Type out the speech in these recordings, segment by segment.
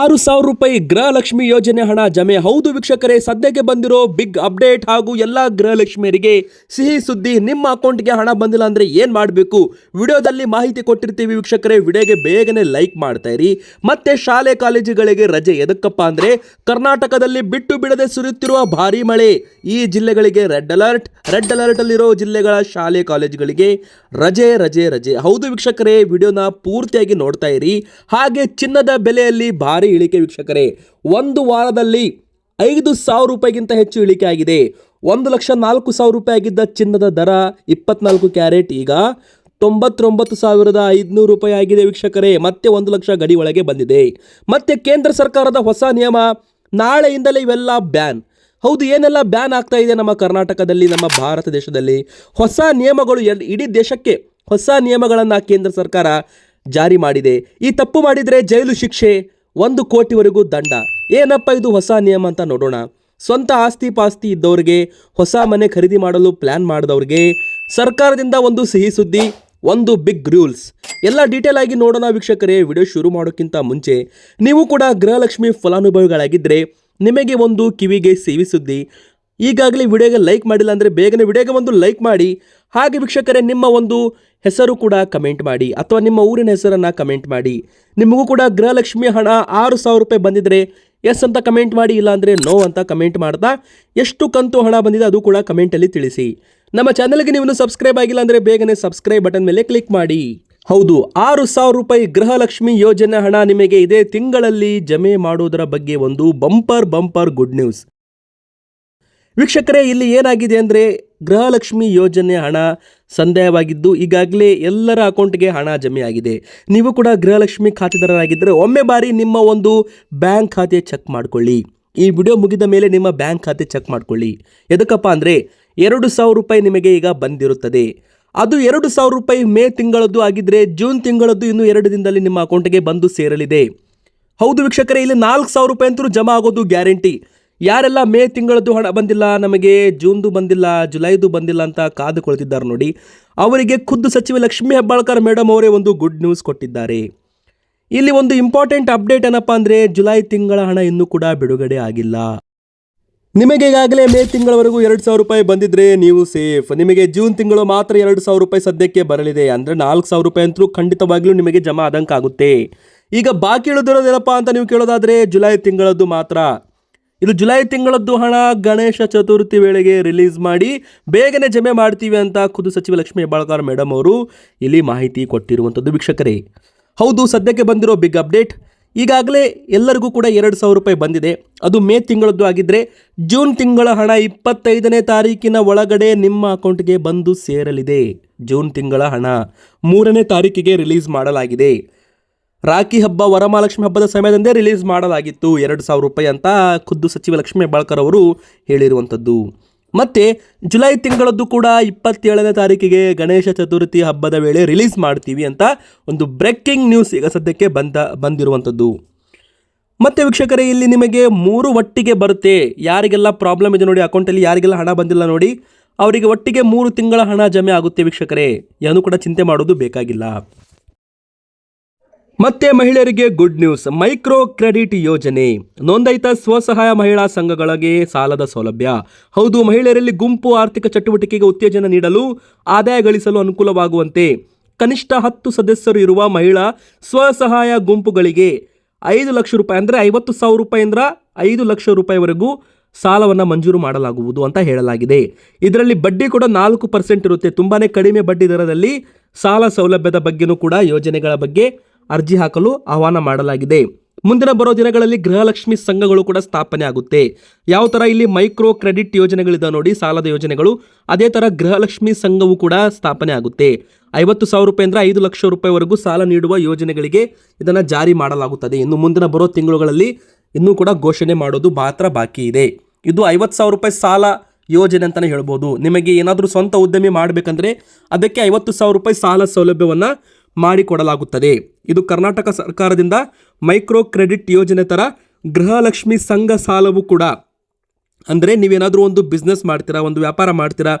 ಆರು ಸಾವಿರ ರೂಪಾಯಿ ಗೃಹಲಕ್ಷ್ಮಿ ಯೋಜನೆ ಹಣ ಜಮೆ. ಹೌದು ವೀಕ್ಷಕರೇ, ಸದ್ಯಕ್ಕೆ ಬಂದಿರೋ ಬಿಗ್ ಅಪ್ಡೇಟ್ ಹಾಗೂ ಎಲ್ಲ ಗೃಹಲಕ್ಷ್ಮಿಯರಿಗೆ ಸಿಹಿ ಸುದ್ದಿ ನಿಮ್ಮ ಅಕೌಂಟ್ಗೆ ಹಣ ಬಂದಿಲ್ಲ ಅಂದ್ರೆ ಏನು ಮಾಡಬೇಕು? ವಿಡಿಯೋದಲ್ಲಿ ಮಾಹಿತಿ ಕೊಟ್ಟಿರ್ತೀವಿ ವೀಕ್ಷಕರೇ, ವಿಡಿಯೋಗೆ ಬೇಗನೆ ಲೈಕ್ ಮಾಡ್ತಾ ಇರಿ. ಮತ್ತೆ ಶಾಲೆ ಕಾಲೇಜುಗಳಿಗೆ ರಜೆ ಎದಕ್ಕಪ್ಪ ಅಂದ್ರೆ ಕರ್ನಾಟಕದಲ್ಲಿ ಬಿಟ್ಟು ಬಿಡದೆ ಸುರಿಯುತ್ತಿರುವ ಭಾರಿ ಮಳೆ. ಈ ಜಿಲ್ಲೆಗಳಿಗೆ ರೆಡ್ ಅಲರ್ಟ್. ರೆಡ್ ಅಲರ್ಟ್ ಅಲ್ಲಿರೋ ಜಿಲ್ಲೆಗಳ ಶಾಲೆ ಕಾಲೇಜುಗಳಿಗೆ ರಜೆ ರಜೆ ರಜೆ. ಹೌದು ವೀಕ್ಷಕರೇ, ವಿಡಿಯೋನ ಪೂರ್ತಿಯಾಗಿ ನೋಡ್ತಾ ಇರಿ. ಹಾಗೆ ಚಿನ್ನದ ಬೆಲೆಯಲ್ಲಿ ಭಾರಿ ಇಳಿಕೆ ವೀಕ್ಷಕರೇ. ಒಂದು ವಾರದಲ್ಲಿ ಐದು ಸಾವಿರ ರೂಪಾಯಿಗಿಂತ ಹೆಚ್ಚು ಇಳಿಕೆ ಆಗಿದೆ. ಒಂದು ಲಕ್ಷ ನಾಲ್ಕು ಸಾವಿರ ರೂಪಾಯಿ ಆಗಿದ್ದ ಚಿನ್ನದ ದರ ಇಪ್ಪತ್ನಾಲ್ಕು ಕ್ಯಾರೆಟ್ ಈಗ ತೊಂಬತ್ತೊಂಬತ್ತು ಸಾವಿರದ ಐದುನೂರು ರೂಪಾಯಿ ಆಗಿದೆ ವೀಕ್ಷಕರೇ. ಮತ್ತೆ ಒಂದು ಲಕ್ಷ ಗಡಿ ಒಳಗೆ ಬಂದಿದೆ. ಮತ್ತೆ ಕೇಂದ್ರ ಸರ್ಕಾರದ ಹೊಸ ನಿಯಮ, ನಾಳೆಯಿಂದಲೇ ಇವೆಲ್ಲ ಬ್ಯಾನ್. ಹೌದು, ಏನೆಲ್ಲ ಬ್ಯಾನ್ ಆಗ್ತಾ ಇದೆ ನಮ್ಮ ಕರ್ನಾಟಕದಲ್ಲಿ, ನಮ್ಮ ಭಾರತ ದೇಶದಲ್ಲಿ? ಹೊಸ ನಿಯಮಗಳು ಇಡೀ ದೇಶಕ್ಕೆ ಹೊಸ ನಿಯಮಗಳನ್ನು ಕೇಂದ್ರ ಸರ್ಕಾರ ಜಾರಿ ಮಾಡಿದೆ. ಈ ತಪ್ಪು ಮಾಡಿದರೆ ಜೈಲು ಶಿಕ್ಷೆ ಒಂದು ಕೋಟಿವರೆಗೂ ದಂಡ. ಏನಪ್ಪ ಇದು ಹೊಸ ನಿಯಮ ಅಂತ ನೋಡೋಣ. ಸ್ವಂತ ಆಸ್ತಿ ಪಾಸ್ತಿ ಇದ್ದವ್ರಿಗೆ, ಹೊಸ ಮನೆ ಖರೀದಿ ಮಾಡಲು ಪ್ಲಾನ್ ಮಾಡಿದವ್ರಿಗೆ, ಸರ್ಕಾರದಿಂದ ಒಂದು ಸಿಹಿ ಸುದ್ದಿ, ಒಂದು ಬಿಗ್ ರೂಲ್ಸ್. ಎಲ್ಲ ಡೀಟೇಲ್ ಆಗಿ ನೋಡೋಣ ವೀಕ್ಷಕರೇ, ವಿಡಿಯೋ ಶುರು ಮಾಡೋಕ್ಕಿಂತ ಮುಂಚೆ, ನೀವು ಕೂಡ ಗೃಹಲಕ್ಷ್ಮಿ ಫಲಾನುಭವಿಗಳಾಗಿದ್ದರೆ, ನಿಮಗೆ ಒಂದು ಕಿವಿಗೆ ಸಿಹಿ ಸುದ್ದಿ. ಈಗಾಗಲೇ ವಿಡಿಯೋಗೆ ಲೈಕ್ ಮಾಡಿಲ್ಲ ಅಂದರೆ ಬೇಗನೆ ವಿಡಿಯೋಗೆ ಒಂದು ಲೈಕ್ ಮಾಡಿ. ಹಾಗೆ ವೀಕ್ಷಕರೇ, ನಿಮ್ಮ ಒಂದು ಹೆಸರು ಕೂಡ ಕಮೆಂಟ್ ಮಾಡಿ ಅಥವಾ ನಿಮ್ಮ ಊರಿನ ಹೆಸರನ್ನು ಕಮೆಂಟ್ ಮಾಡಿ. ನಿಮಗೂ ಕೂಡ ಗೃಹಲಕ್ಷ್ಮಿ ಹಣ ಆರು ಸಾವಿರ ರೂಪಾಯಿ ಬಂದಿದ್ರೆ ಎಸ್ ಅಂತ ಕಮೆಂಟ್ ಮಾಡಿ ಇಲ್ಲಾಂದರೆ ನೋ ಅಂತ ಕಮೆಂಟ್ ಮಾಡ್ತಾ ಎಷ್ಟು ಕಂತು ಹಣ ಬಂದಿದೆ ಅದು ಕೂಡ ಕಮೆಂಟಲ್ಲಿ ತಿಳಿಸಿ. ನಮ್ಮ ಚಾನಲ್ಗೆ ನೀವು ಸಬ್ಸ್ಕ್ರೈಬ್ ಆಗಿಲ್ಲ ಅಂದರೆ ಬೇಗನೆ ಸಬ್ಸ್ಕ್ರೈಬ್ ಬಟನ್ ಮೇಲೆ ಕ್ಲಿಕ್ ಮಾಡಿ. ಹೌದು, ಆರು ಸಾವಿರ ರೂಪಾಯಿ ಗೃಹಲಕ್ಷ್ಮಿ ಯೋಜನೆ ಹಣ ನಿಮಗೆ ಇದೇ ತಿಂಗಳಲ್ಲಿ ಜಮೆ ಮಾಡುವುದರ ಬಗ್ಗೆ ಒಂದು ಬಂಪರ್ ಬಂಪರ್ ಗುಡ್ ನ್ಯೂಸ್ ವೀಕ್ಷಕರೇ, ಇಲ್ಲಿ ಏನಾಗಿದೆ ಅಂದರೆ ಗೃಹಲಕ್ಷ್ಮಿ ಯೋಜನೆ ಹಣ ಸಂದೇಹವಾಗಿದ್ದು ಈಗಾಗಲೇ ಎಲ್ಲರ ಅಕೌಂಟ್ಗೆ ಹಣ ಜಮೆ ಆಗಿದೆ ನೀವು ಕೂಡ ಗೃಹಲಕ್ಷ್ಮಿ ಖಾತೆದಾರರಾಗಿದ್ದರೆ ಒಮ್ಮೆ ಬಾರಿ ನಿಮ್ಮ ಒಂದು ಬ್ಯಾಂಕ್ ಖಾತೆ ಚೆಕ್ ಮಾಡಿಕೊಳ್ಳಿ. ಈ ವಿಡಿಯೋ ಮುಗಿದ ಮೇಲೆ ನಿಮ್ಮ ಬ್ಯಾಂಕ್ ಖಾತೆ ಚೆಕ್ ಮಾಡಿಕೊಳ್ಳಿ. ಎದಕ್ಕಪ್ಪ ಅಂದರೆ, ಎರಡು ಸಾವಿರ ರೂಪಾಯಿ ನಿಮಗೆ ಈಗ ಬಂದಿರುತ್ತದೆ. ಅದು ಎರಡು ಸಾವಿರ ರೂಪಾಯಿ ಮೇ ತಿಂಗಳದ್ದು ಆಗಿದ್ದರೆ ಜೂನ್ ತಿಂಗಳದ್ದು ಇನ್ನು ಎರಡು ದಿನದಲ್ಲಿ ನಿಮ್ಮ ಅಕೌಂಟ್ಗೆ ಬಂದು ಸೇರಲಿದೆ. ಹೌದು ವೀಕ್ಷಕರೇ, ಇಲ್ಲಿ ನಾಲ್ಕು ಸಾವಿರ ರೂಪಾಯಿ ಅಂತೂ ಜಮಾ ಆಗೋದು ಗ್ಯಾರಂಟಿ. ಯಾರೆಲ್ಲ ಮೇ ತಿಂಗಳದ್ದು ಹಣ ಬಂದಿಲ್ಲ, ನಮಗೆ ಜೂನ್ದು ಬಂದಿಲ್ಲ, ಜುಲೈದು ಬಂದಿಲ್ಲ ಅಂತ ಕಾದು ಕುಳಿತಿದ್ದಾರೆ ನೋಡಿ. ಅವರಿಗೆ ಖುದ್ದು ಸಚಿವ ಲಕ್ಷ್ಮೀ ಹೆಬ್ಬಾಳ್ಕರ್ ಮೇಡಮ್ ಅವರೇ ಒಂದು ಗುಡ್ ನ್ಯೂಸ್ ಕೊಟ್ಟಿದ್ದಾರೆ. ಇಲ್ಲಿ ಒಂದು ಇಂಪಾರ್ಟೆಂಟ್ ಅಪ್ಡೇಟ್ ಏನಪ್ಪ ಅಂದರೆ ಜುಲೈ ತಿಂಗಳ ಹಣ ಇನ್ನೂ ಕೂಡ ಬಿಡುಗಡೆ ಆಗಿಲ್ಲ. ನಿಮಗೆ ಈಗಾಗಲೇ ಮೇ ತಿಂಗಳವರೆಗೂ ಎರಡು ಸಾವಿರ ರೂಪಾಯಿ ಬಂದಿದ್ರೆ ನೀವು ಸೇಫ್. ನಿಮಗೆ ಜೂನ್ ತಿಂಗಳು ಮಾತ್ರ ಎರಡು ಸಾವಿರ ರೂಪಾಯಿ ಸದ್ಯಕ್ಕೆ ಬರಲಿದೆ. ಅಂದರೆ ನಾಲ್ಕು ಸಾವಿರ ರೂಪಾಯಿ ಅಂತೂ ಖಂಡಿತವಾಗ್ಲೂ ನಿಮಗೆ ಜಮಾ ಆದಂಗೆ ಆಗುತ್ತೆ ಈಗ ಬಾಕಿ ಉಳಿದಿರೋದೇನಪ್ಪ ಅಂತ ನೀವು ಕೇಳೋದಾದರೆ ಜುಲೈ ತಿಂಗಳದ್ದು ಮಾತ್ರ. ಇದು ಜುಲೈ ತಿಂಗಳದ್ದು ಹಣ. ಗಣೇಶ ಚತುರ್ಥಿ ವೇಳೆಗೆ ರಿಲೀಸ್ ಮಾಡಿ ಬೇಗನೆ ಜಮೆ ಮಾಡ್ತೀವಿ ಅಂತ ಖುದ್ದು ಸಚಿವ ಲಕ್ಷ್ಮೀ ಹೆಬ್ಬಾಳ್ಕರ್ ಮೇಡಮ್ ಅವರು ಇಲ್ಲಿ ಮಾಹಿತಿ ಕೊಟ್ಟಿರುವಂಥದ್ದು ವೀಕ್ಷಕರೇ. ಹೌದು, ಸದ್ಯಕ್ಕೆ ಬಂದಿರೋ ಬಿಗ್ ಅಪ್ಡೇಟ್. ಈಗಾಗಲೇ ಎಲ್ಲರಿಗೂ ಕೂಡ ಎರಡು ಸಾವಿರ ರೂಪಾಯಿ ಬಂದಿದೆ. ಅದು ಮೇ ತಿಂಗಳದ್ದು ಆಗಿದ್ದರೆ ಜೂನ್ ತಿಂಗಳ ಹಣ ಇಪ್ಪತ್ತೈದನೇ ತಾರೀಕಿನ ಒಳಗಡೆ ನಿಮ್ಮ ಅಕೌಂಟ್ಗೆ ಬಂದು ಸೇರಲಿದೆ. ಜೂನ್ ತಿಂಗಳ ಹಣ ಮೂರನೇ ತಾರೀಕಿಗೆ ರಿಲೀಸ್ ಮಾಡಲಾಗಿದೆ. ರಾಖಿ ಹಬ್ಬ, ವರಮಹಾಲಕ್ಷ್ಮಿ ಹಬ್ಬದ ಸಮಯದಂದೇ ರಿಲೀಸ್ ಮಾಡಲಾಗಿತ್ತು. ಎರಡು ಸಾವಿರ ರೂಪಾಯಿ ಅಂತ ಖುದ್ದು ಸಚಿವ ಲಕ್ಷ್ಮೀ ಹೆಬ್ಬಾಳ್ಕರ್ ಅವರು ಹೇಳಿರುವಂಥದ್ದು. ಮತ್ತು ಜುಲೈ ತಿಂಗಳದ್ದು ಕೂಡ ಇಪ್ಪತ್ತೇಳನೇ ತಾರೀಕಿಗೆ ಗಣೇಶ ಚತುರ್ಥಿ ಹಬ್ಬದ ವೇಳೆ ರಿಲೀಸ್ ಮಾಡ್ತೀವಿ ಅಂತ ಒಂದು ಬ್ರೇಕಿಂಗ್ ನ್ಯೂಸ್ ಈಗ ಸದ್ಯಕ್ಕೆ ಬಂದ, ಬಂದಿರುವಂಥದ್ದು. ಮತ್ತು ವೀಕ್ಷಕರೇ, ಇಲ್ಲಿ ನಿಮಗೆ ಮೂರು ಒಟ್ಟಿಗೆ ಬರುತ್ತೆ. ಯಾರಿಗೆಲ್ಲ ಪ್ರಾಬ್ಲಮ್ ಇದೆ ನೋಡಿ ಅಕೌಂಟಲ್ಲಿ ಯಾರಿಗೆಲ್ಲ ಹಣ ಬಂದಿಲ್ಲ ನೋಡಿ, ಅವರಿಗೆ ಒಟ್ಟಿಗೆ ಮೂರು ತಿಂಗಳ ಹಣ ಜಮೆ ಆಗುತ್ತೆ ವೀಕ್ಷಕರೇ. ಏನು ಕೂಡ ಚಿಂತೆ ಮಾಡೋದು ಬೇಕಾಗಿಲ್ಲ. ಮತ್ತೆ ಮಹಿಳೆಯರಿಗೆ ಗುಡ್ ನ್ಯೂಸ್ ಮೈಕ್ರೋ ಕ್ರೆಡಿಟ್ ಯೋಜನೆ. ನೋಂದಾಯಿತ ಸ್ವಸಹಾಯ ಮಹಿಳಾ ಸಂಘಗಳಿಗೆ ಸಾಲದ ಸೌಲಭ್ಯ. ಹೌದು, ಮಹಿಳೆಯರಲ್ಲಿ ಗುಂಪು ಆರ್ಥಿಕ ಚಟುವಟಿಕೆಗೆ ಉತ್ತೇಜನ ನೀಡಲು ಆದಾಯ ಗಳಿಸಲು ಅನುಕೂಲವಾಗುವಂತೆ ಕನಿಷ್ಠ ಹತ್ತು ಸದಸ್ಯರು ಇರುವ ಮಹಿಳಾ ಸ್ವಸಹಾಯ ಗುಂಪುಗಳಿಗೆ ಐದು ಲಕ್ಷ ರೂಪಾಯಿ ಅಂದರೆ ಐವತ್ತು ಸಾವಿರ ರೂಪಾಯಿಂದ ಐದು ಲಕ್ಷ ರೂಪಾಯಿವರೆಗೂ ಸಾಲವನ್ನು ಮಂಜೂರು ಮಾಡಲಾಗುವುದು ಅಂತ ಹೇಳಲಾಗಿದೆ. ಇದರಲ್ಲಿ ಬಡ್ಡಿ ಕೂಡ ನಾಲ್ಕು ಪರ್ಸೆಂಟ್ ಇರುತ್ತೆ. ತುಂಬಾ ಕಡಿಮೆ ಬಡ್ಡಿ ದರದಲ್ಲಿ ಸಾಲ ಸೌಲಭ್ಯದ ಬಗ್ಗೆನೂ ಕೂಡ ಯೋಜನೆಗಳ ಬಗ್ಗೆ ಅರ್ಜಿ ಹಾಕಲು ಆಹ್ವಾನ ಮಾಡಲಾಗಿದೆ. ಮುಂದಿನ ಬರೋ ದಿನಗಳಲ್ಲಿ ಗೃಹಲಕ್ಷ್ಮಿ ಸಂಘಗಳು ಕೂಡ ಸ್ಥಾಪನೆ ಆಗುತ್ತೆ. ಯಾವ ಥರ ಇಲ್ಲಿ ಮೈಕ್ರೋ ಕ್ರೆಡಿಟ್ ಯೋಜನೆಗಳಿದೆ ನೋಡಿ, ಸಾಲದ ಯೋಜನೆಗಳು, ಅದೇ ಥರ ಗೃಹಲಕ್ಷ್ಮಿ ಸಂಘವು ಕೂಡ ಸ್ಥಾಪನೆ ಆಗುತ್ತೆ. ಐವತ್ತು ಸಾವಿರ ರೂಪಾಯಿ ಅಂದರೆ ಐದು ಲಕ್ಷ ರೂಪಾಯಿವರೆಗೂ ಸಾಲ ನೀಡುವ ಯೋಜನೆಗಳಿಗೆ ಇದನ್ನು ಜಾರಿ ಮಾಡಲಾಗುತ್ತದೆ. ಇನ್ನು ಮುಂದಿನ ಬರೋ ತಿಂಗಳುಗಳಲ್ಲಿ ಇನ್ನೂ ಕೂಡ ಘೋಷಣೆ ಮಾಡೋದು ಮಾತ್ರ ಬಾಕಿ ಇದೆ. ಇದು ಐವತ್ತು ಸಾವಿರ ರೂಪಾಯಿ ಸಾಲ ಯೋಜನೆ ಅಂತಲೇ ಹೇಳ್ಬೋದು. ನಿಮಗೆ ಏನಾದರೂ ಸ್ವಂತ ಉದ್ಯಮಿ ಮಾಡಬೇಕಂದ್ರೆ ಅದಕ್ಕೆ ಐವತ್ತು ಸಾವಿರ ರೂಪಾಯಿ ಸಾಲ ಸೌಲಭ್ಯವನ್ನು ಮಾಡಿಕೊಡಲಾಗುತ್ತದೆ. ಇದು ಕರ್ನಾಟಕ ಸರ್ಕಾರದಿಂದ ಮೈಕ್ರೋ ಕ್ರೆಡಿಟ್ ಯೋಜನೆ ಥರ ಗೃಹಲಕ್ಷ್ಮಿ ಸಂಘ ಸಾಲವು ಕೂಡ. ಅಂದರೆ ನೀವೇನಾದರೂ ಒಂದು ಬಿಸ್ನೆಸ್ ಮಾಡ್ತೀರಾ, ಒಂದು ವ್ಯಾಪಾರ ಮಾಡ್ತೀರಾ,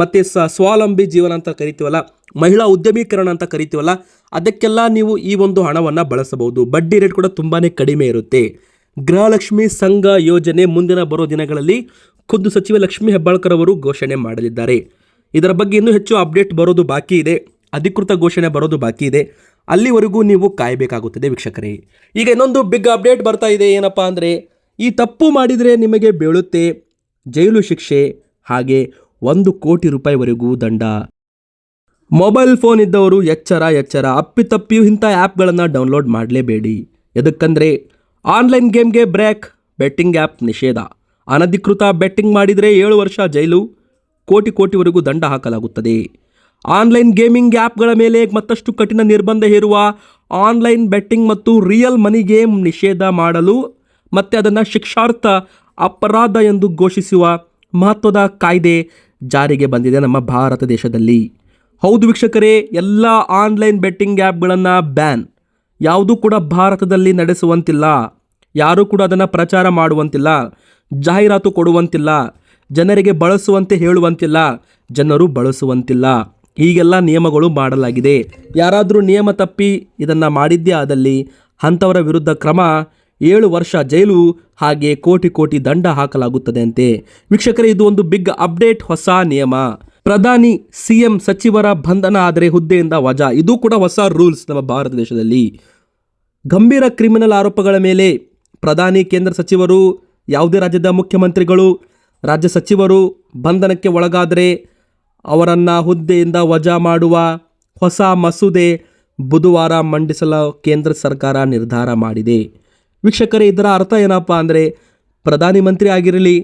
ಮತ್ತು ಸ ಸ್ವಾವಲಂಬಿ ಜೀವನ ಅಂತ ಕರಿತೀವಲ್ಲ, ಮಹಿಳಾ ಉದ್ಯಮೀಕರಣ ಅಂತ ಕರಿತೀವಲ್ಲ, ಅದಕ್ಕೆಲ್ಲ ನೀವು ಈ ಒಂದು ಹಣವನ್ನು ಬಳಸಬಹುದು. ಬಡ್ಡಿ ರೇಟ್ ಕೂಡ ತುಂಬಾ ಕಡಿಮೆ ಇರುತ್ತೆ. ಗೃಹಲಕ್ಷ್ಮಿ ಸಂಘ ಯೋಜನೆ ಮುಂದಿನ ಬರೋ ದಿನಗಳಲ್ಲಿ ಖುದ್ದು ಸಚಿವ ಲಕ್ಷ್ಮೀ ಹೆಬ್ಬಾಳ್ಕರ್ ಅವರು ಘೋಷಣೆ ಮಾಡಲಿದ್ದಾರೆ. ಇದರ ಬಗ್ಗೆ ಇನ್ನೂ ಹೆಚ್ಚು ಅಪ್ಡೇಟ್ ಬರೋದು ಬಾಕಿ ಇದೆ. ಅಧಿಕೃತ ಘೋಷಣೆ ಬರೋದು ಬಾಕಿ ಇದೆ. ಅಲ್ಲಿವರೆಗೂ ನೀವು ಕಾಯಬೇಕಾಗುತ್ತದೆ ವೀಕ್ಷಕರೇ. ಈಗ ಇನ್ನೊಂದು ಬಿಗ್ ಅಪ್ಡೇಟ್ ಬರ್ತಾ ಇದೆ. ಏನಪ್ಪಾ ಅಂದರೆ, ಈ ತಪ್ಪು ಮಾಡಿದರೆ ನಿಮಗೆ ಬೀಳುತ್ತೆ. ಜೈಲು ಶಿಕ್ಷೆ, ಹಾಗೆ ಒಂದು ಕೋಟಿ ರೂಪಾಯಿವರೆಗೂ ದಂಡ. ಮೊಬೈಲ್ ಫೋನ್ ಇದ್ದವರು ಎಚ್ಚರ ಎಚ್ಚರ. ಅಪ್ಪಿತಪ್ಪಿಯೂ ಇಂಥ ಆ್ಯಪ್ಗಳನ್ನು ಡೌನ್ಲೋಡ್ ಮಾಡಲೇಬೇಡಿ. ಎದಕ್ಕಂದರೆ ಆನ್ಲೈನ್ ಗೇಮ್ಗೆ ಬ್ರೇಕ್ ಬೆಟ್ಟಿಂಗ್ ಆ್ಯಪ್ ನಿಷೇಧ. ಅನಧಿಕೃತ ಬೆಟ್ಟಿಂಗ್ ಮಾಡಿದರೆ ಏಳು ವರ್ಷ ಜೈಲು, ಕೋಟಿ ಕೋಟಿವರೆಗೂ ದಂಡ ಹಾಕಲಾಗುತ್ತದೆ. ಆನ್ಲೈನ್ ಗೇಮಿಂಗ್ ಆ್ಯಪ್ಗಳ ಮೇಲೆ ಮತ್ತಷ್ಟು ಕಠಿಣ ನಿರ್ಬಂಧ ಹೇರುವ ಆನ್ಲೈನ್ ಬೆಟ್ಟಿಂಗ್ ಮತ್ತು ರಿಯಲ್ ಮನಿ ಗೇಮ್ ನಿಷೇಧ ಮಾಡಲು ಮತ್ತು ಅದನ್ನು ಶಿಕ್ಷಾರ್ಥ ಅಪರಾಧ ಎಂದು ಘೋಷಿಸುವ ಮಹತ್ವದ ಕಾಯ್ದೆ ಜಾರಿಗೆ ಬಂದಿದೆ ನಮ್ಮ ಭಾರತ ದೇಶದಲ್ಲಿ. ಹೌದು ವೀಕ್ಷಕರೇ, ಎಲ್ಲ ಆನ್ಲೈನ್ ಬೆಟ್ಟಿಂಗ್ ಆ್ಯಪ್ಗಳನ್ನು ಬ್ಯಾನ್. ಯಾವುದೂ ಕೂಡ ಭಾರತದಲ್ಲಿ ನಡೆಸುವಂತಿಲ್ಲ. ಯಾರೂ ಕೂಡ ಅದನ್ನು ಪ್ರಚಾರ ಮಾಡುವಂತಿಲ್ಲ, ಜಾಹೀರಾತು ಕೊಡುವಂತಿಲ್ಲ, ಜನರಿಗೆ ಬಳಸುವಂತೆ ಹೇಳುವಂತಿಲ್ಲ, ಜನರು ಬಳಸುವಂತಿಲ್ಲ. ಹೀಗೆಲ್ಲ ನಿಯಮಗಳು ಮಾಡಲಾಗಿದೆ. ಯಾರಾದರೂ ನಿಯಮ ತಪ್ಪಿ ಇದನ್ನು ಮಾಡಿದ್ದೇ ಆದಲ್ಲಿ? ಅಂಥವರ ವಿರುದ್ಧ ಕ್ರಮ ಏಳು ವರ್ಷ ಜೈಲು, ಹಾಗೆ ಕೋಟಿ ಕೋಟಿ ದಂಡ ಹಾಕಲಾಗುತ್ತದೆ ಅಂತೆ ವೀಕ್ಷಕರೇ, ಇದು ಒಂದು ಬಿಗ್ ಅಪ್ಡೇಟ್ ಹೊಸ ನಿಯಮ. ಪ್ರಧಾನಿ, ಸಿಎಂ ಸಚಿವರ ಬಂಧನ ಆದರೆ ಹುದ್ದೆಯಿಂದ ವಜಾ. ಇದು ಕೂಡ ಹೊಸ ರೂಲ್ಸ್ ನಮ್ಮ ಭಾರತ ದೇಶದಲ್ಲಿ. ಗಂಭೀರ ಕ್ರಿಮಿನಲ್ ಆರೋಪಗಳ ಮೇಲೆ ಪ್ರಧಾನಿ, ಕೇಂದ್ರ ಸಚಿವರು, ಯಾವುದೇ ರಾಜ್ಯದ ಮುಖ್ಯಮಂತ್ರಿಗಳು, ರಾಜ್ಯ ಸಚಿವರು ಬಂಧನಕ್ಕೆ ಒಳಗಾದರೆ ಅವರನ್ನು ಹುದ್ದೆಯಿಂದ ವಜಾ ಮಾಡುವ ಹೊಸ ಮಸೂದೆ ಬುಧವಾರ ಮಂಡಿಸಲು ಕೇಂದ್ರ ಸರ್ಕಾರ ನಿರ್ಧಾರ ಮಾಡಿದೆ. ವೀಕ್ಷಕರೇ, ಇದರ ಅರ್ಥ ಏನಪ್ಪ ಅಂದರೆ ಪ್ರಧಾನಿ ಮಂತ್ರಿ ಆಗಿರಲಿ,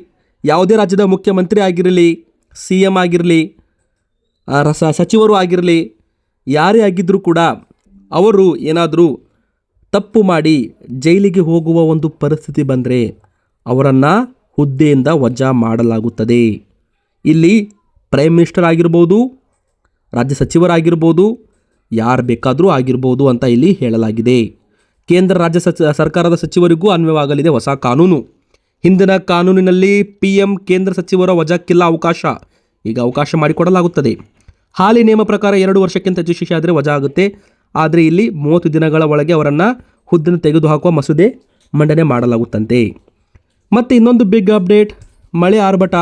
ಯಾವುದೇ ರಾಜ್ಯದ ಮುಖ್ಯಮಂತ್ರಿ ಆಗಿರಲಿ, ಸಿ ಎಂ ಆಗಿರಲಿ ರಸ ಸಚಿವರು ಆಗಿರಲಿ, ಯಾರೇ ಆಗಿದ್ದರೂ ಕೂಡ ಅವರು ಏನಾದರೂ ತಪ್ಪು ಮಾಡಿ ಜೈಲಿಗೆ ಹೋಗುವ ಒಂದು ಪರಿಸ್ಥಿತಿ ಬಂದರೆ ಅವರನ್ನು ಹುದ್ದೆಯಿಂದ ವಜಾ ಮಾಡಲಾಗುತ್ತದೆ. ಇಲ್ಲಿ ಪ್ರೈಮ್ ಮಿನಿಸ್ಟರ್ ಆಗಿರ್ಬೋದು, ರಾಜ್ಯ ಸಚಿವರಾಗಿರ್ಬೋದು, ಯಾರು ಬೇಕಾದರೂ ಆಗಿರ್ಬೋದು ಅಂತ ಇಲ್ಲಿ ಹೇಳಲಾಗಿದೆ. ಕೇಂದ್ರ ರಾಜ್ಯ ಸಚ, ಸರ್ಕಾರದ ಸಚಿವರಿಗೂ ಅನ್ವಯವಾಗಲಿದೆ ಹೊಸ ಕಾನೂನು. ಹಿಂದಿನ ಕಾನೂನಿನಲ್ಲಿ ಪಿ ಎಂ ಕೇಂದ್ರ ಸಚಿವರ ವಜಾಕ್ಕಿಲ್ಲ ಅವಕಾಶ. ಈಗ ಅವಕಾಶ ಮಾಡಿಕೊಡಲಾಗುತ್ತದೆ. ಹಾಲಿ ನಿಯಮ ಪ್ರಕಾರ ಎರಡು ವರ್ಷಕ್ಕಿಂತ ಹೆಚ್ಚು ಶಿಕ್ಷೆ ಆದರೆ ವಜಾ ಆಗುತ್ತೆ. ಆದರೆ ಇಲ್ಲಿ ಮೂವತ್ತು ದಿನಗಳ ಒಳಗೆ ಅವರನ್ನು ಹುದ್ದೆನ ತೆಗೆದುಹಾಕುವ ಮಸೂದೆ ಮಂಡನೆ ಮಾಡಲಾಗುತ್ತಂತೆ. ಮತ್ತು ಇನ್ನೊಂದು ಬಿಗ್ ಅಪ್ಡೇಟ್ ಮಳೆ ಆರ್ಭಟ.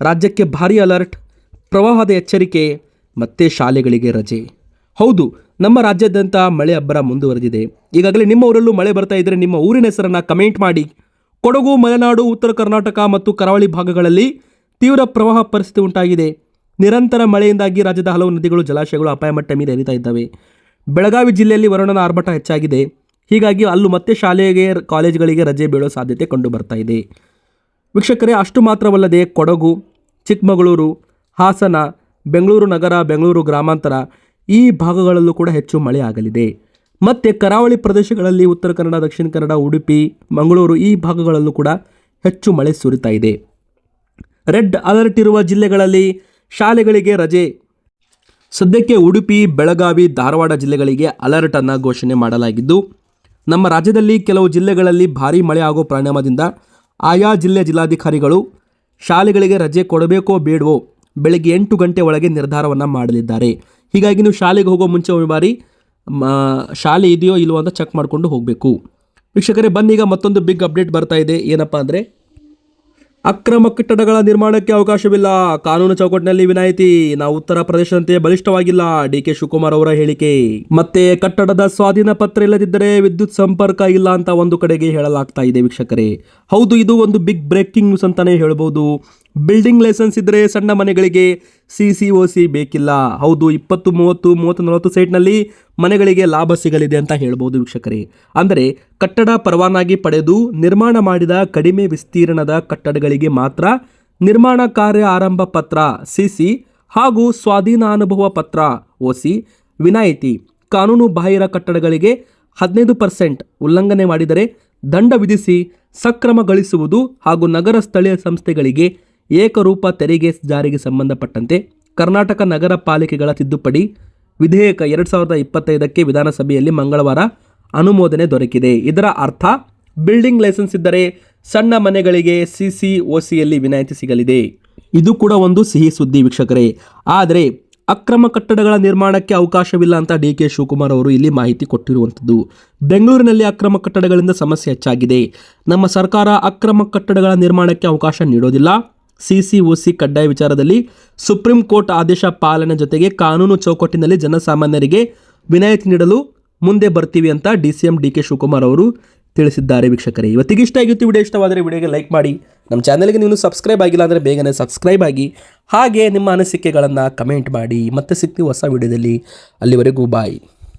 ರಾಜ್ಯಕ್ಕೆ ಭಾರೀ ಅಲರ್ಟ್ ಪ್ರವಾಹದ ಎಚ್ಚರಿಕೆ, ಮತ್ತೆ ಶಾಲೆಗಳಿಗೆ ರಜೆ. ಹೌದು, ನಮ್ಮ ರಾಜ್ಯಾದ್ಯಂತ ಮಳೆ ಅಬ್ಬರ ಮುಂದುವರೆದಿದೆ. ಈಗಾಗಲೇ ನಿಮ್ಮ ಊರಲ್ಲೂ ಮಳೆ ಬರ್ತಾ ಇದ್ದರೆ ನಿಮ್ಮ ಊರಿನ ಹೆಸರನ್ನು ಕಮೆಂಟ್ ಮಾಡಿ. ಕೊಡಗು, ಮಲೆನಾಡು, ಉತ್ತರ ಕರ್ನಾಟಕ ಮತ್ತು ಕರಾವಳಿ ಭಾಗಗಳಲ್ಲಿ ತೀವ್ರ ಪ್ರವಾಹ ಪರಿಸ್ಥಿತಿ ಉಂಟಾಗಿದೆ. ನಿರಂತರ ಮಳೆಯಿಂದಾಗಿ ರಾಜ್ಯದ ಹಲವು ನದಿಗಳು, ಜಲಾಶಯಗಳು ಅಪಾಯ ಮಟ್ಟ ಮೀರಿ ಹರಿತಾ ಇದ್ದಾವೆ. ಬೆಳಗಾವಿ ಜಿಲ್ಲೆಯಲ್ಲಿ ವರುಣನ ಆರ್ಭಟ ಹೆಚ್ಚಾಗಿದೆ. ಹೀಗಾಗಿ ಅಲ್ಲೂ ಮತ್ತೆ ಶಾಲೆಗೆ, ಕಾಲೇಜುಗಳಿಗೆ ರಜೆ ಬೀಳೋ ಸಾಧ್ಯತೆ ಕಂಡು ಬರ್ತಾ ಇದೆ. ವೀಕ್ಷಕರೇ, ಅಷ್ಟು ಮಾತ್ರವಲ್ಲದೆ ಕೊಡಗು, ಚಿಕ್ಕಮಗಳೂರು ಹಾಸನ, ಬೆಂಗಳೂರು ನಗರ, ಬೆಂಗಳೂರು ಗ್ರಾಮಾಂತರ ಈ ಭಾಗಗಳಲ್ಲೂ ಕೂಡ ಹೆಚ್ಚು ಮಳೆ ಆಗಲಿದೆ. ಮತ್ತು ಕರಾವಳಿ ಪ್ರದೇಶಗಳಲ್ಲಿ ಉತ್ತರ ಕನ್ನಡ, ದಕ್ಷಿಣ ಕನ್ನಡ, ಉಡುಪಿ, ಮಂಗಳೂರು ಈ ಭಾಗಗಳಲ್ಲೂ ಕೂಡ ಹೆಚ್ಚು ಮಳೆ ಸುರಿತಾ ಇದೆ. ರೆಡ್ ಅಲರ್ಟ್ ಇರುವ ಜಿಲ್ಲೆಗಳಲ್ಲಿ ಶಾಲೆಗಳಿಗೆ ರಜೆ. ಸದ್ಯಕ್ಕೆ ಉಡುಪಿ, ಬೆಳಗಾವಿ, ಧಾರವಾಡ ಜಿಲ್ಲೆಗಳಿಗೆ ಅಲರ್ಟ್ ಅನ್ನು ಘೋಷಣೆ ಮಾಡಲಾಗಿದ್ದು, ನಮ್ಮ ರಾಜ್ಯದಲ್ಲಿ ಕೆಲವು ಜಿಲ್ಲೆಗಳಲ್ಲಿ ಭಾರೀ ಮಳೆ ಆಗೋ ಪರಿಣಾಮದಿಂದ ಆಯಾ ಜಿಲ್ಲೆ ಜಿಲ್ಲಾಧಿಕಾರಿಗಳು ಶಾಲೆಗಳಿಗೆ ರಜೆ ಕೊಡಬೇಕೋ ಬೇಡವೋ ಬೆಳಗ್ಗೆ ಎಂಟು ಗಂಟೆ ಒಳಗೆ ನಿರ್ಧಾರವನ್ನು ಮಾಡಲಿದ್ದಾರೆ. ಹೀಗಾಗಿ ನೀವು ಶಾಲೆಗೆ ಹೋಗೋ ಮುಂಚೆ ಒಂದು ಬಾರಿ ಶಾಲೆ ಇದೆಯೋ ಇಲ್ವೋ ಅಂತ ಚೆಕ್ ಮಾಡಿಕೊಂಡು ಹೋಗಬೇಕು. ವೀಕ್ಷಕರೇ ಬನ್ನೀಗ ಮತ್ತೊಂದು ಬಿಗ್ ಅಪ್ಡೇಟ್ ಬರ್ತಾ ಇದೆ. ಏನಪ್ಪ ಅಂದರೆ, ಅಕ್ರಮ ಕಟ್ಟಡಗಳ ನಿರ್ಮಾಣಕ್ಕೆ ಅವಕಾಶವಿಲ್ಲ. ಕಾನೂನು ಚೌಕಟ್ಟಿನಲ್ಲಿ ವಿನಾಯಿತಿ. ನಾವು ಉತ್ತರ ಪ್ರದೇಶದಂತೆ ಬಲಿಷ್ಠವಾಗಿಲ್ಲ. ಡಿ ಕೆ ಶಿವಕುಮಾರ್ ಅವರ ಹೇಳಿಕೆ. ಮತ್ತೆ ಕಟ್ಟಡದ ಸ್ವಾಧೀನ ಪತ್ರ ಇಲ್ಲದಿದ್ದರೆ ವಿದ್ಯುತ್ ಸಂಪರ್ಕ ಇಲ್ಲ ಅಂತ ಒಂದು ಕಡೆಗೆ ಹೇಳಲಾಗ್ತಾ ಇದೆ ವೀಕ್ಷಕರೇ. ಹೌದು, ಇದು ಒಂದು ಬಿಗ್ ಬ್ರೇಕಿಂಗ್ ನ್ಯೂಸ್ ಅಂತಾನೆ ಹೇಳ್ಬೋದು. ಬಿಲ್ಡಿಂಗ್ ಲೈಸೆನ್ಸ್ ಇದ್ದರೆ ಸಣ್ಣ ಮನೆಗಳಿಗೆ ಸಿ ಸಿ ಒ ಸಿ ಬೇಕಿಲ್ಲ. ಹೌದು, ಇಪ್ಪತ್ತು, ಮೂವತ್ತು ಮೂವತ್ತು ನಲವತ್ತು ಸೈಟ್ನಲ್ಲಿ ಮನೆಗಳಿಗೆ ಲಾಭ ಸಿಗಲಿದೆ ಅಂತ ಹೇಳ್ಬೋದು ವೀಕ್ಷಕರೇ. ಅಂದರೆ ಕಟ್ಟಡ ಪರವಾನಗಿ ಪಡೆದು ನಿರ್ಮಾಣ ಮಾಡಿದ ಕಡಿಮೆ ವಿಸ್ತೀರ್ಣದ ಕಟ್ಟಡಗಳಿಗೆ ಮಾತ್ರ ನಿರ್ಮಾಣ ಕಾರ್ಯ ಆರಂಭ ಪತ್ರ, ಸಿ ಸಿ, ಹಾಗೂ ಸ್ವಾಧೀನ ಅನುಭವ ಪತ್ರ ಒಸಿ ವಿನಾಯಿತಿ, ಕಾನೂನು ಬಾಹಿರ ಕಟ್ಟಡಗಳಿಗೆ ಹದಿನೈದು ಪರ್ಸೆಂಟ್ ಉಲ್ಲಂಘನೆ ಮಾಡಿದರೆ ದಂಡ ವಿಧಿಸಿ ಸಕ್ರಮ ಗಳಿಸುವುದು ಹಾಗೂ ನಗರ ಸ್ಥಳೀಯ ಸಂಸ್ಥೆಗಳಿಗೆ ಏಕರೂಪ ತೆರಿಗೆ ಜಾರಿಗೆ ಸಂಬಂಧಪಟ್ಟಂತೆ ಕರ್ನಾಟಕ ನಗರ ಪಾಲಿಕೆಗಳ ತಿದ್ದುಪಡಿ ವಿಧೇಯಕ ಎರಡು ಸಾವಿರದ ಇಪ್ಪತ್ತೈದಕ್ಕೆ ವಿಧಾನಸಭೆಯಲ್ಲಿ ಮಂಗಳವಾರ ಅನುಮೋದನೆ ದೊರಕಿದೆ. ಇದರ ಅರ್ಥ, ಬಿಲ್ಡಿಂಗ್ ಲೈಸೆನ್ಸ್ ಇದ್ದರೆ ಸಣ್ಣ ಮನೆಗಳಿಗೆ ಸಿ ಸಿ ಒ ಸಿಯಲ್ಲಿ ವಿನಾಯಿತಿ ಸಿಗಲಿದೆ. ಇದು ಕೂಡ ಒಂದು ಸಿಹಿ ಸುದ್ದಿ ವೀಕ್ಷಕರೇ. ಆದರೆ, ಅಕ್ರಮ ಕಟ್ಟಡಗಳ ನಿರ್ಮಾಣಕ್ಕೆ ಅವಕಾಶವಿಲ್ಲ ಅಂತ ಡಿ ಕೆ ಶಿವಕುಮಾರ್ ಅವರು ಇಲ್ಲಿ ಮಾಹಿತಿ ಕೊಟ್ಟಿರುವಂಥದ್ದು. ಬೆಂಗಳೂರಿನಲ್ಲಿ ಅಕ್ರಮ ಕಟ್ಟಡಗಳಿಂದ ಸಮಸ್ಯೆ ಹೆಚ್ಚಾಗಿದೆ. ನಮ್ಮ ಸರ್ಕಾರ ಅಕ್ರಮ ಕಟ್ಟಡಗಳ ನಿರ್ಮಾಣಕ್ಕೆ ಅವಕಾಶ ನೀಡೋದಿಲ್ಲ. ಸಿಸಿಒಸಿ ಕಡ್ಡಾಯ ವಿಚಾರದಲ್ಲಿ ಸುಪ್ರೀಂ ಕೋರ್ಟ್ ಆದೇಶ ಪಾಲನೆ ಜೊತೆಗೆ ಕಾನೂನು ಚೌಕಟ್ಟಿನಲ್ಲಿ ಜನಸಾಮಾನ್ಯರಿಗೆ ವಿನಾಯಿತಿ ನೀಡಲು ಮುಂದೆ ಬರ್ತೀವಿ ಅಂತ D C M D K Shivakumar ಅವರು ತಿಳಿಸಿದ್ದಾರೆ ವೀಕ್ಷಕರೇ. ಇವತ್ತಿಗೆ ಇಷ್ಟ ಆಗಿತ್ತು ವಿಡಿಯೋ ಇಷ್ಟವಾದರೆ ವಿಡಿಯೋಗೆ ಲೈಕ್ ಮಾಡಿ. ನಮ್ಮ ಚಾನಲ್ಗೆ ನೀವು ಸಬ್ಸ್ಕ್ರೈಬ್ ಆಗಿಲ್ಲ ಅಂದರೆ ಬೇಗನೆ ಸಬ್ಸ್ಕ್ರೈಬ್ ಆಗಿ. ಹಾಗೆ ನಿಮ್ಮ ಅನಿಸಿಕೆಗಳನ್ನು ಕಮೆಂಟ್ ಮಾಡಿ. ಮತ್ತೆ ಸಿಗ್ತೀವಿ ಹೊಸ ವಿಡಿಯೋದಲ್ಲಿ. ಅಲ್ಲಿವರೆಗೂ ಬಾಯ್.